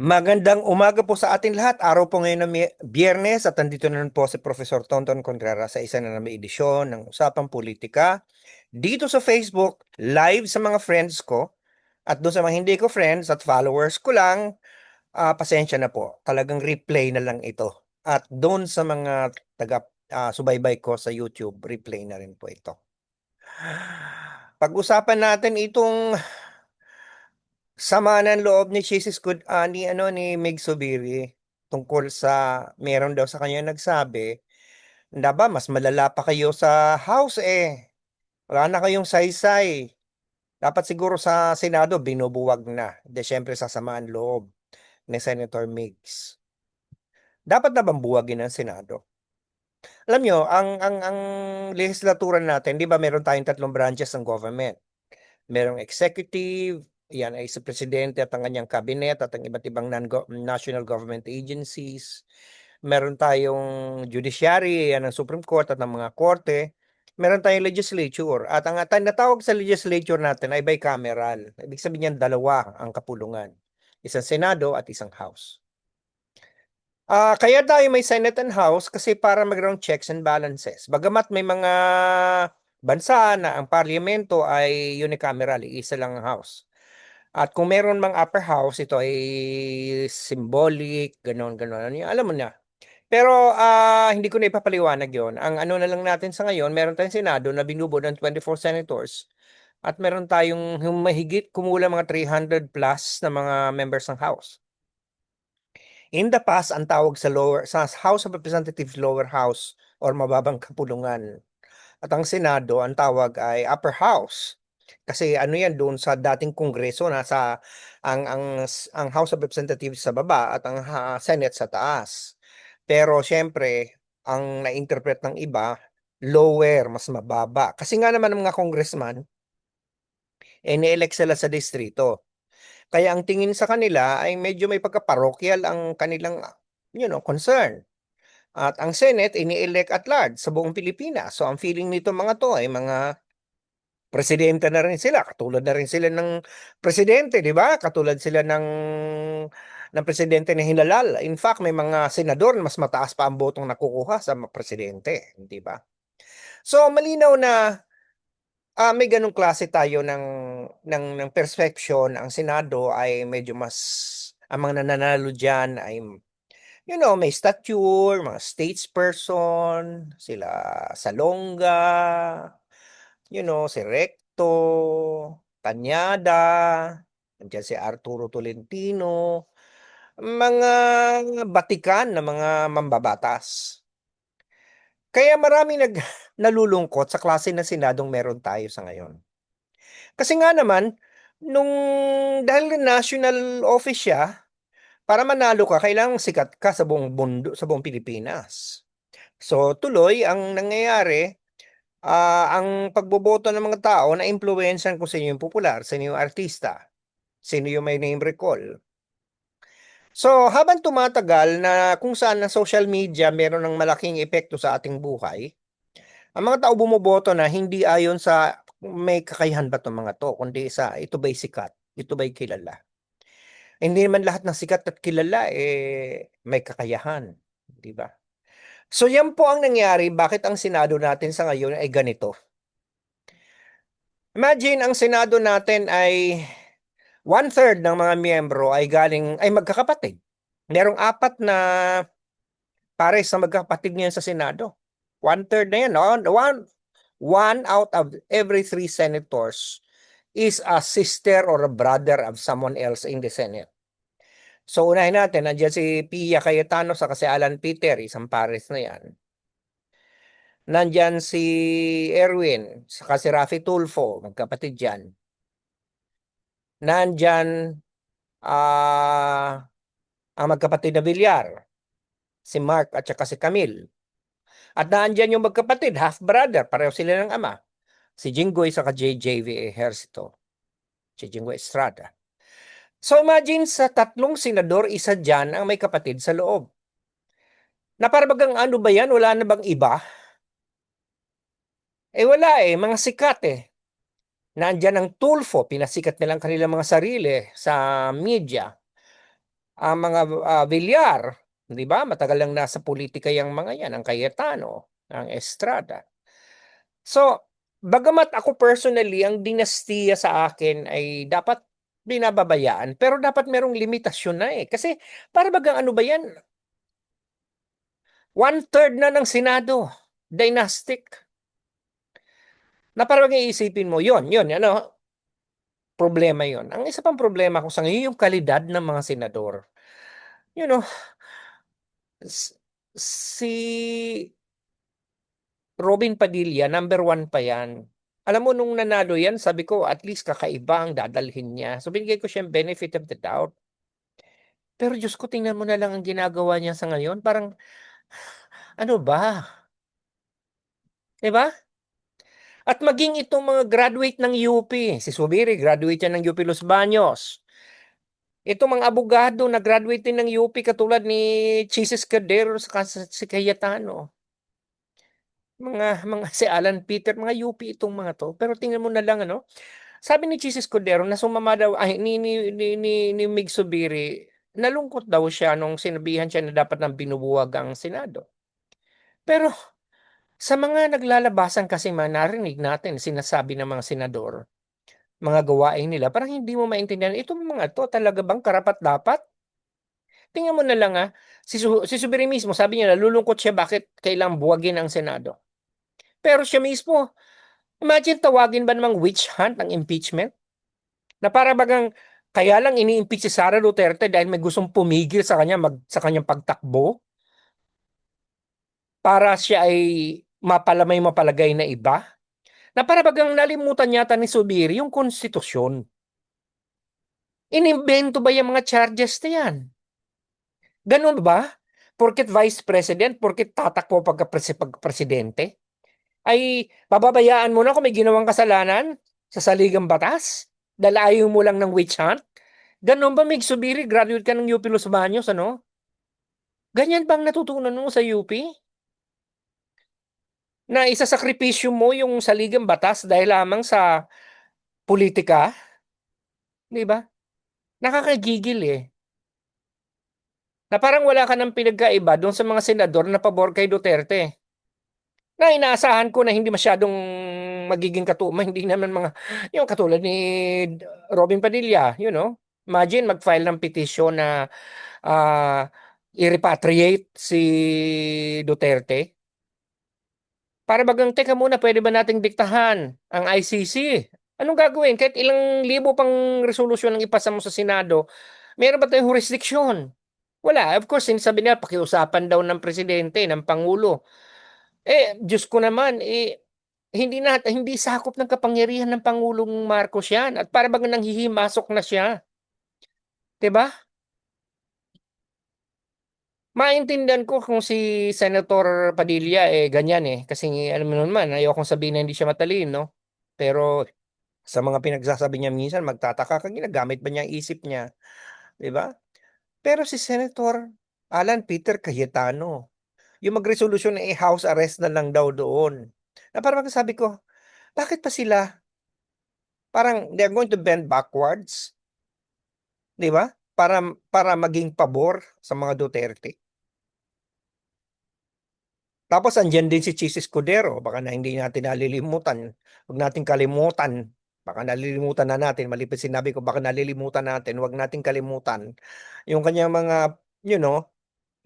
Magandang umaga po sa ating lahat. Araw po ngayon ng Biyernes at nandito na po si Professor Tonton Contreras sa isa na naman edisyon ng Usapang Politika dito sa Facebook, live sa mga friends ko at doon sa mga hindi ko friends at followers ko lang, ah, pasensya na po. Talagang replay na lang ito. At doon sa mga taga ah, subaybay ko sa YouTube, replay na rin po ito. Pag-usapan natin itong sama ng loob ni Jesus Good ah, ni ano ni Meg Subiri tungkol sa meron daw sa kanya nagsabi na ba mas malala pa kayo sa house eh. Wala na kayong saysay. Dapat siguro sa Senado binubuwag na. De syempre sasamaan loob ni Senator Migs. Dapat na bang buwagin ang Senado? Alam nyo ang ang ang legislatura natin di ba meron tayong tatlong branches ng government? Merong executive yan ay sa presidente at ang kanyang cabinet at ang iba't ibang national government agencies. Meron tayong judiciary, yan ang Supreme Court at ang mga korte. Meron tayong legislature. At ang at- natawag sa legislature natin ay bicameral. Ibig sabihin niyan dalawa ang kapulungan. Isang Senado at isang House. Ah, kaya tayo may Senate and House kasi para magkaroon checks and balances. Bagamat may mga bansa na ang parlamento ay unicameral, isa lang ang House. At kung meron mang upper house, ito ay symbolic, ganon, ganon. Ano? Alam mo na. Pero ah, hindi ko na ipapaliwanag yon. Ang ano na lang natin sa ngayon, meron tayong Senado na binubuo ng 24 senators at meron tayong mahigit kumulang mga 300 plus na mga members ng House. In the past, ang tawag sa lower sa House of Representatives lower house or mababang kapulungan. At ang Senado, ang tawag ay upper house. Kasi ano yan doon sa dating kongreso nasa ang ang s- ang House of Representatives sa baba at ang ha- Senate sa taas. Pero syempre, ang na-interpret ng iba lower, mas mababa. Kasi nga naman ang mga congressman eh ni-elect sila sa distrito. Kaya ang tingin sa kanila ay medyo may pagka-parochial ang kanilang you know, concern. At ang Senate ini-elect at large sa buong Pilipinas. So ang feeling nito mga to ay mga presidente na rin sila, katulad na rin sila ng presidente, di ba? Katulad sila ng ng presidente na hinalal. In fact, may mga senador na mas mataas pa ang botong nakukuha sa presidente, di ba? So malinaw na ah, may ganong klase tayo ng ng ng perception ang Senado ay medyo mas ang mga nananalo diyan ay you know, may stature, mga statesperson, sila Salonga, you know, si Recto, Tanyada, nandiyan si Arturo Tolentino, mga batikan na mga mambabatas. Kaya marami nag nalulungkot sa klase ng Senadong meron tayo sa ngayon. Kasi nga naman, nung dahil national office siya, para manalo ka, kailangan sikat ka sa buong mundo, sa buong Pilipinas. So tuloy, ang nangyayari, ah, ang pagboboto ng mga tao na impluwensyan kung sino yung popular, sino yung artista, sino yung may name recall. So habang tumatagal na kung saan ang social media meron ng malaking epekto sa ating buhay, ang mga tao bumoboto na hindi ayon sa may kakayahan ba itong mga to, kundi sa ito ba'y sikat, ito ba'y kilala. Hindi naman lahat ng sikat at kilala eh may kakayahan, di ba? So yan po ang nangyari bakit ang Senado natin sa ngayon ay ganito. Imagine ang Senado natin ay one-third ng mga miyembro ay galing ay magkakapatid. Merong apat na pares na magkakapatid ngayon sa Senado. One-third na yan. No? One, one out of every three senators is a sister or a brother of someone else in the Senate. So unahin natin, nandiyan si Pia Cayetano sa kasi Alan Peter, isang pares na yan. Nandyan si Erwin, saka si Rafi Tulfo, magkapatid yan. Nandyan ah ang magkapatid na Villar, si Mark at saka si Camille. At nandyan yung magkapatid, half-brother, pareho sila ng ama. Si Jinggoy saka JJV Ejercito. Si Jinggoy Estrada. So imagine sa tatlong senador, isa dyan ang may kapatid sa loob. Na parang ano ba yan? Wala na bang iba? Eh wala eh, mga sikat eh. Nandyan ang Tulfo, pinasikat nilang kanilang mga sarili sa media. ang mga ah, Villar, di ba? Matagal lang nasa politika yung mga yan, ang Cayetano, ang Estrada. So, bagamat ako personally, ang dinastiya sa akin ay dapat binababayaan, pero dapat merong limitasyon na eh. Kasi para bagang ano ba yan? One-third na ng Senado, dynastic. Na para bagang iisipin mo, yon yon ano, problema yon. Ang isa pang problema ko sa ngayon, yung kalidad ng mga senador. You know, si Robin Padilla, number one pa yan. Alam mo, nung nanalo yan, sabi ko, at least kakaiba ang dadalhin niya. So, binigay ko siya benefit of the doubt. Pero Diyos ko, tingnan mo na lang ang ginagawa niya sa ngayon. Parang, ano ba? Diba? At maging itong mga graduate ng UP, si Subiri, graduate yan ng UP Los Baños. Itong mga abogado na graduate din ng UP katulad ni Jesus Cordero sa si Cayetano. Mga mga si Alan Peter, mga UP itong mga to. Pero tingnan mo na lang ano. Sabi ni Jesus Cordero na sumama daw ay ni ni ni, ni, ni Mig Subiri, nalungkot daw siya nung sinabihan siya na dapat nang binubuwag ang Senado. Pero sa mga naglalabasan kasi man narinig natin sinasabi ng mga senador, mga gawain nila, parang hindi mo maintindihan, itong mga to talaga bang karapat dapat? Tingnan mo na lang ah, si, si Subiri mismo, sabi niya, nalulungkot siya bakit kailang buwagin ang Senado. Pero siya mismo, imagine tawagin ba namang witch hunt ang impeachment? Na para bagang kaya lang ini-impeach si Sara Duterte dahil may gustong pumigil sa kanya mag, sa kanyang pagtakbo para siya ay mapalamay mapalagay na iba. Na para bagang nalimutan yata ni Subiri yung konstitusyon. Inimbento ba yung mga charges na yan? Ganun ba? Porket vice president, porket tatakbo pagka presi- pagka-presidente, ay pababayaan mo na kung may ginawang kasalanan sa saligang batas? Dahil ayaw mo lang ng witch hunt? Ganun ba, Mig Subiri? Graduate ka ng UP Los Baños, ano? Ganyan bang natutunan mo sa UP? Na isasakripisyo mo yung saligang batas dahil lamang sa politika? Di ba? Nakakagigil eh. Na parang wala ka ng pinagkaiba doon sa mga senador na pabor kay Duterte. Na inaasahan ko na hindi masyadong magiging katuma, hindi naman mga, yung katulad ni Robin Padilla, you know. Imagine mag-file ng petition na ah, i-repatriate si Duterte. Para bagang, teka muna, pwede ba nating diktahan ang ICC? Anong gagawin? Kahit ilang libo pang resolusyon ang ipasa mo sa Senado, meron ba tayong jurisdiction? Wala. Of course, sinasabi nila, pakiusapan daw ng presidente, ng pangulo. Eh, Diyos ko naman, eh, hindi na hindi sakop ng kapangyarihan ng Pangulong Marcos yan. At para bang nanghihimasok na siya. 'Di ba? Maintindihan ko kung si Senator Padilla eh ganyan eh. Kasi alam mo naman, ayokong sabihin na hindi siya matalino. Pero sa mga pinagsasabi niya minsan, magtataka ka, ginagamit ba niya ang isip niya? 'Di ba? Pero si Senator Alan Peter Cayetano, yung magresolusyon na i-house arrest na lang daw doon. Na parang sabi ko, bakit pa sila parang they're going to bend backwards? 'Di ba? Para para maging pabor sa mga Duterte. Tapos andyan din si Chis Escudero, baka na hindi natin nalilimutan. Huwag nating kalimutan. Baka nalilimutan na natin, mali pa sinabi ko, baka nalilimutan natin, huwag nating kalimutan. Yung kanyang mga, you know,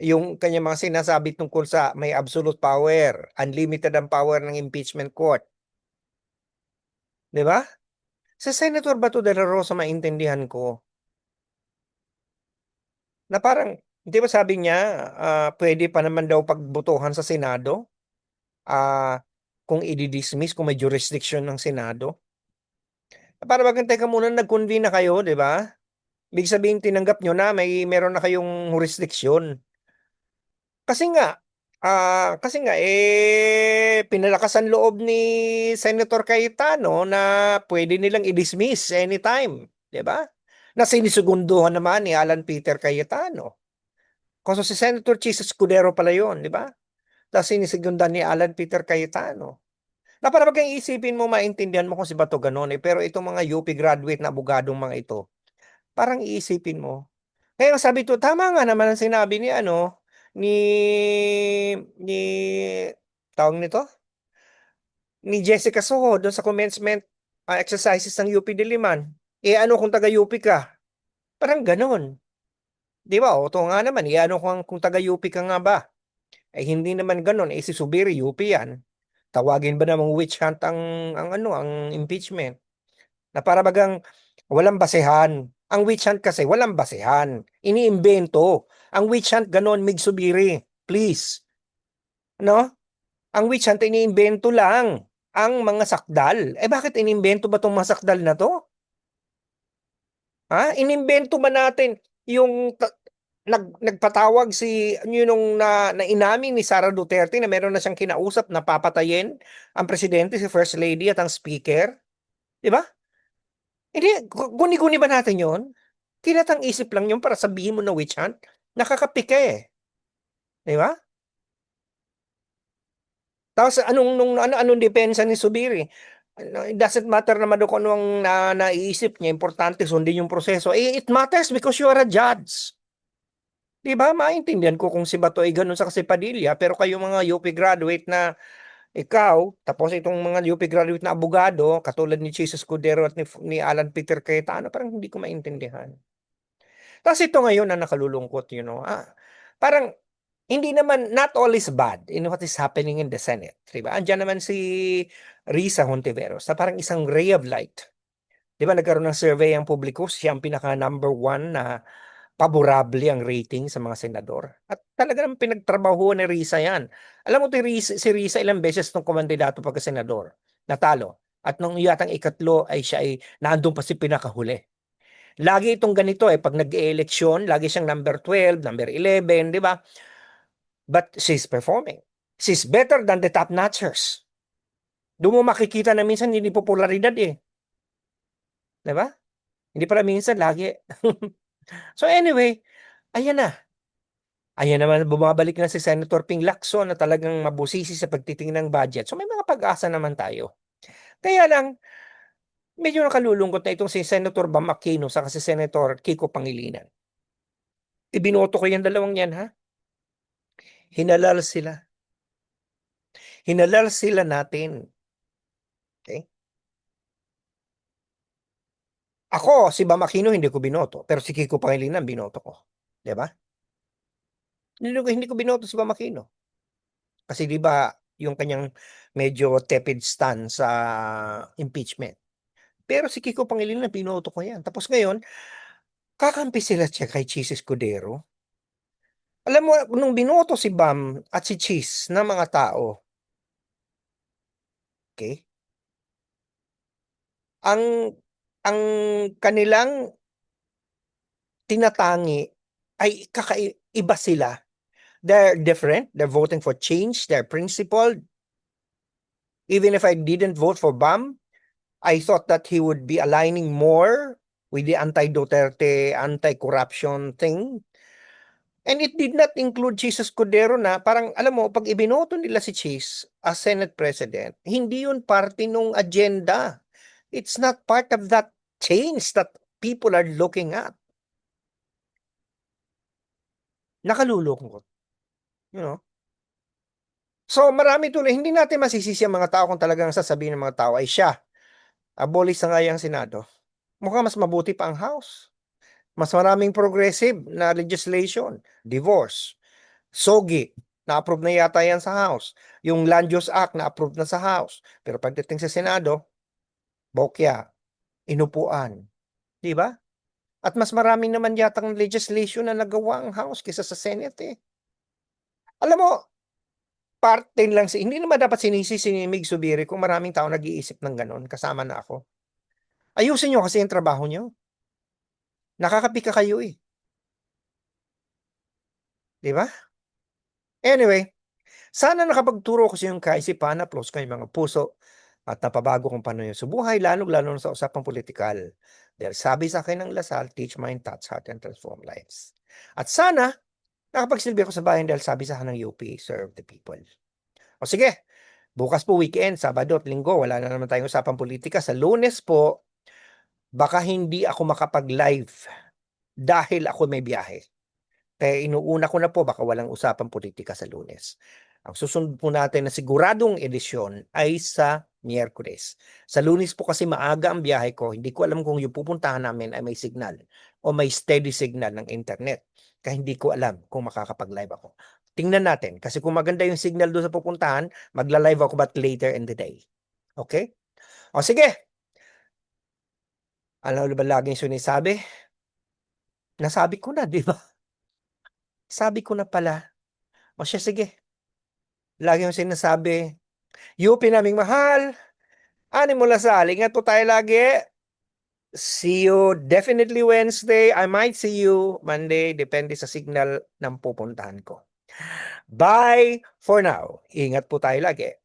yung kanyang mga sinasabi tungkol sa may absolute power, unlimited ang power ng impeachment court. 'Di ba? Sa Senator Bato de la Rosa maintindihan ko. Na parang, di ba sabi niya, ah, pwede pa naman daw pagbotohan sa Senado? Ah, kung i-dismiss, kung may jurisdiction ng Senado. Para bagang teka muna, nag-convene na kayo, di ba? Ibig sabihin, tinanggap nyo na, may meron na kayong jurisdiction. Kasi nga, ah, kasi nga, eh, pinalakasan loob ni Senator Cayetano na pwede nilang i-dismiss anytime. Di ba? Na sinisugunduhan naman ni Alan Peter Cayetano. Kasi si Senator Chis Escudero pala yun, di ba? Tapos sinisigundan ni Alan Peter Cayetano. Na para maging isipin mo, maintindihan mo kung si Bato ganun eh. Pero itong mga UP graduate na abogadong mga ito, parang iisipin mo, Kaya sabi ko, tama nga naman ang sinabi ni ano, ni ni tawag nito? Ni Jessica Soho dun sa commencement ah, exercises ng UP Diliman. Eh ano kung taga-UP ka? Parang ganon. Di ba? O to nga naman, eh ano kung, kung taga-UP ka nga ba? Eh hindi naman ganon, eh si Subiri, UP yan. Tawagin ba namang witch hunt ang, ang ano, ang impeachment? Na para bagang walang basehan. Ang witch hunt kasi walang basehan. Iniimbento. Ang witch hunt ganon, Mig Subiri. Please. No? Ang witch hunt iniimbento lang ang mga sakdal. Eh bakit inimbento ba tong mga sakdal na to? Ha? Inimbento ba natin yung nag nagpatawag si yun nung na, na inamin ni Sara Duterte na meron na siyang kinausap na papatayin ang presidente, si First Lady at ang speaker? Di ba? Hindi, gu- guni-guni ba natin yon? Kinatang isip lang yun para sabihin mo na witch hunt? Nakakapika eh. Di ba? Tapos anong nung ano anong depensa ni Subiri? Ano, It doesn't matter naman kung ano ang na, naiisip niya, importante sundin yung proseso. Eh, it matters because you are a judge. Di ba? Maintindihan ko kung si Bato ay ganun sa kasi Padilla, pero kayo mga UP graduate na ikaw, tapos itong mga UP graduate na abogado, katulad ni Jesus Escudero at ni, ni Alan Peter Cayetano, parang hindi ko maintindihan. Tapos ito ngayon na nakalulungkot, you know, ah, parang hindi naman, not all is bad in what is happening in the Senate. Diba? Andiyan naman si Risa Hontiveros na parang isang ray of light. Di ba nagkaroon ng survey ang publiko, siya ang pinaka number one na paborable ang rating sa mga senador. At talaga naman pinagtrabaho ni Risa yan. Alam mo si Risa, si Risa ilang beses nung kumandidato pagka senador, natalo. At nung yatang ikatlo ay siya ay nandun pa si pinakahuli. Lagi itong ganito eh, pag nag-eleksyon, lagi siyang number 12, number 11, di ba? But she's performing. She's better than the top notchers. Doon mo makikita na minsan hindi popularidad eh. Di ba? Hindi pala minsan, lagi. so anyway, ayan na. Ayan naman, bumabalik na si Senator Ping Lacson na talagang mabusisi sa pagtitingin ng budget. So may mga pag-asa naman tayo. Kaya lang, medyo nakalulungkot na itong si Senator Bam Aquino sa si Senator Kiko Pangilinan. Ibinoto ko yung dalawang yan, ha? Hinalal sila. Hinalal sila natin. Okay? Ako, si Bam Aquino, hindi ko binoto. Pero si Kiko Pangilinan, binoto ko. Ba? Ko, hindi ko binoto si Bam Aquino. Kasi di ba, yung kanyang medyo tepid stand sa impeachment. Pero si Kiko Pangilinan, binoto ko yan. Tapos ngayon, kakampi sila siya kay Cheese Escudero. Alam mo, nung binoto si Bam at si Cheese na mga tao, okay, ang ang kanilang tinatangi ay kakaiba sila. They're different. They're voting for change. They're principled. Even if I didn't vote for Bam, I thought that he would be aligning more with the anti-Duterte, anti-corruption thing. And it did not include Jesus Cordero na parang, alam mo, pag ibinoto nila si Chase as Senate President, hindi yun parte nung agenda. It's not part of that change that people are looking at. Nakalulungkot. You know? So marami tuloy, hindi natin masisisi ang mga tao kung talagang sasabihin ng mga tao ay siya. Abolish na nga yung Senado. Mukhang mas mabuti pa ang House. Mas maraming progressive na legislation. Divorce. SOGI. Na-approve na yata yan sa House. Yung Land Use Act na-approve na sa House. Pero pagdating sa Senado, bokya, inupuan. Di ba? At mas marami naman yatang legislation na nagawa ang House kaysa sa Senate eh. Alam mo, parte lang si hindi naman dapat sinisi si Mig Subiri kung maraming tao nag-iisip ng ganon, kasama na ako. Ayusin nyo kasi yung trabaho nyo. Nakakapika kayo eh. Di ba? Anyway, sana nakapagturo ko sa yung kaisipan na plus kayo mga puso at napabago kung paano yung subuhay, lalo-lalo sa usapang politikal. Dahil sabi sa akin ng Lasal, teach mind, touch heart, and transform lives. At sana, nakapagsilbi ako sa bayan dahil sabi sa ng UP, serve the people. O sige, bukas po weekend, Sabado at Linggo, wala na naman tayong usapang politika. Sa lunes po, baka hindi ako makapag-live dahil ako may biyahe. Kaya inuuna ko na po baka walang usapang politika sa lunes. Ang susunod po natin na siguradong edisyon ay sa Miyerkules. Sa lunes po kasi maaga ang biyahe ko, hindi ko alam kung yung pupuntahan namin ay may signal o may steady signal ng internet. Kaya hindi ko alam kung makakapag-live ako. Tingnan natin, kasi kung maganda yung signal doon sa pupuntahan, magla-live ako but later in the day. Okay? O sige, mo ba laging sinasabi? Nasabi ko na, di ba? Sabi ko na pala. O siya, sige. Lagi yung sinasabi, UP naming mahal. Ani mo lasal. Ingat po tayo lagi. See you definitely Wednesday. I might see you Monday. Depende sa signal ng pupuntahan ko. Bye for now. Ingat po tayo lagi.